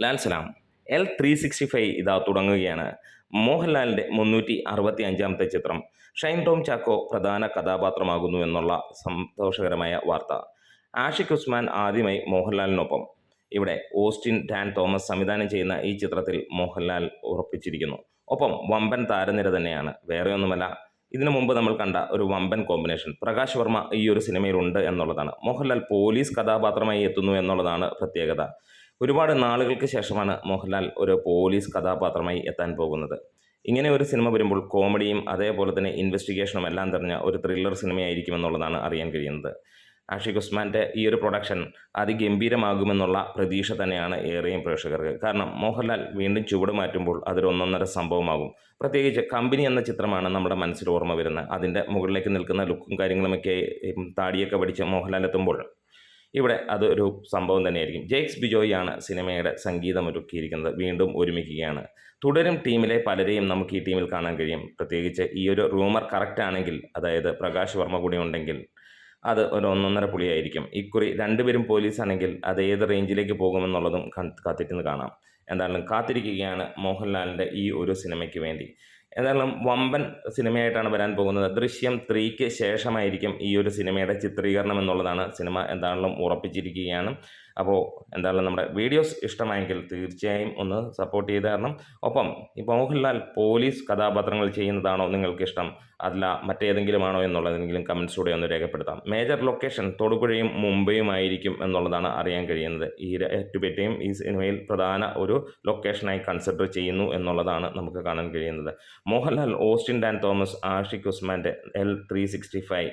ലാൽ സലാം. L three sixty five ഇതാ തുടങ്ങുകയാണ്. മോഹൻലാലിന്റെ മുന്നൂറ്റി അറുപത്തി അഞ്ചാമത്തെ ചിത്രം. ഷൈൻ ടോം ചാക്കോ പ്രധാന കഥാപാത്രമാകുന്നു എന്നുള്ള സന്തോഷകരമായ വാർത്ത. ആഷിഖ് ഉസ്മാൻ ആദ്യമായി മോഹൻലാലിനൊപ്പം. ഇവിടെ ഓസ്റ്റിൻ ഡാൻ തോമസ് സംവിധാനം ചെയ്യുന്ന ഈ ചിത്രത്തിൽ മോഹൻലാൽ ഉറപ്പിച്ചിരിക്കുന്നു. ഒപ്പം വമ്പൻ താരനിര തന്നെയാണ്. വേറെയൊന്നുമല്ല ഇതിനു മുമ്പ് നമ്മൾ കണ്ട ഒരു വമ്പൻ കോമ്പിനേഷൻ. പ്രകാശ് വർമ്മ ഈ ഒരു സിനിമയിലുണ്ട് എന്നുള്ളതാണ്. മോഹൻലാൽ പോലീസ് കഥാപാത്രമായി എത്തുന്നു എന്നുള്ളതാണ് പ്രത്യേകത. ഒരുപാട് നാളുകൾക്ക് ശേഷമാണ് മോഹൻലാൽ ഒരു പോലീസ് കഥാപാത്രമായി എത്താൻ പോകുന്നത്. ഇങ്ങനെ ഒരു സിനിമ വരുമ്പോൾ കോമഡിയും അതേപോലെ തന്നെ ഇൻവെസ്റ്റിഗേഷനും എല്ലാം തെരഞ്ഞ ഒരു ത്രില്ലർ സിനിമയായിരിക്കും എന്നുള്ളതാണ് അറിയാൻ കഴിയുന്നത്. ആഷിഖ് ഉസ്മാന്റെ ഈ ഒരു പ്രൊഡക്ഷൻ അതിഗംഭീരമാകുമെന്നുള്ള പ്രതീക്ഷ തന്നെയാണ് ഏറെയും പ്രേക്ഷകർക്ക്. കാരണം മോഹൻലാൽ വീണ്ടും ചുവട് മാറ്റുമ്പോൾ അതൊരു ഒന്നൊന്നര സംഭവമാകും. പ്രത്യേകിച്ച് കമ്പനി എന്ന ചിത്രമാണ് നമ്മുടെ മനസ്സിൽ ഓർമ്മ വരുന്നത്. അതിന്റെ മുകളിലേക്ക് നിൽക്കുന്ന ലുക്കും കാര്യങ്ങളുമൊക്കെ താടിയൊക്കെ പഠിച്ച് മോഹൻലാൽ എത്തുമ്പോൾ ഇവിടെ അതൊരു സംഭവം തന്നെയായിരിക്കും. ജെയ്ക്സ് ആണ് സിനിമയുടെ സംഗീതം ഒരുക്കിയിരിക്കുന്നത്. വീണ്ടും ഒരുമിക്കുകയാണ്. തുടരും ടീമിലെ പലരെയും നമുക്ക് ഈ ടീമിൽ കാണാൻ കഴിയും. പ്രത്യേകിച്ച് ഈ ഒരു റൂമർ കറക്റ്റ് ആണെങ്കിൽ അതായത് പ്രകാശ് വർമ്മ കൂടി ഉണ്ടെങ്കിൽ അത് ഒരു ഒന്നൊന്നര പുളിയായിരിക്കും ഇക്കുറി രണ്ടുപേരും പോലീസാണെങ്കിൽ അത് ഏത് റേഞ്ചിലേക്ക് പോകുമെന്നുള്ളതും കാത്തിരുന്ന് കാണാം. എന്തായാലും കാത്തിരിക്കുകയാണ് മോഹൻലാലിന്റെ ഈ ഒരു സിനിമയ്ക്ക് വേണ്ടി. എന്തായാലും വമ്പൻ സിനിമയായിട്ടാണ് വരാൻ പോകുന്നത്. ദൃശ്യം ത്രീക്ക് ശേഷമായിരിക്കും ഈ ഒരു സിനിമയുടെ ചിത്രീകരണം എന്നുള്ളതാണ് സിനിമ എന്താണെങ്കിലും ഉറപ്പിച്ചിരിക്കുകയാണ്. അപ്പോൾ എന്തായാലും നമ്മുടെ വീഡിയോസ് ഇഷ്ടമായെങ്കിൽ തീർച്ചയായും ഒന്ന് സപ്പോർട്ട് ചെയ്ത് തരണം. ഒപ്പം ഈ മോഹൻലാൽ പോലീസ് കഥാപാത്രങ്ങൾ ചെയ്യുന്നതാണോ നിങ്ങൾക്ക് ഇഷ്ടം അല്ല മറ്റേതെങ്കിലുമാണോ എന്നുള്ളതെങ്കിലും കമൻസിലൂടെ ഒന്ന് രേഖപ്പെടുത്താം. മേജർ ലൊക്കേഷൻ തൊടുപുഴയും മുംബൈയുമായിരിക്കും എന്നുള്ളതാണ് അറിയാൻ കഴിയുന്നത്. ഈ ഏറ്റുപേറ്റയും ഈ സിനിമയിൽ പ്രധാന ഒരു ലൊക്കേഷനായി കൺസിഡർ ചെയ്യുന്നു എന്നുള്ളതാണ് നമുക്ക് കാണാൻ കഴിയുന്നത്. മോഹൻലാൽ ഓസ്റ്റിൻ ഡാൻ തോമസ് ആഷിഖ് ഉസ്മാന്റെ എൽ ത്രീ സിക്സ്റ്റി ഫൈവ്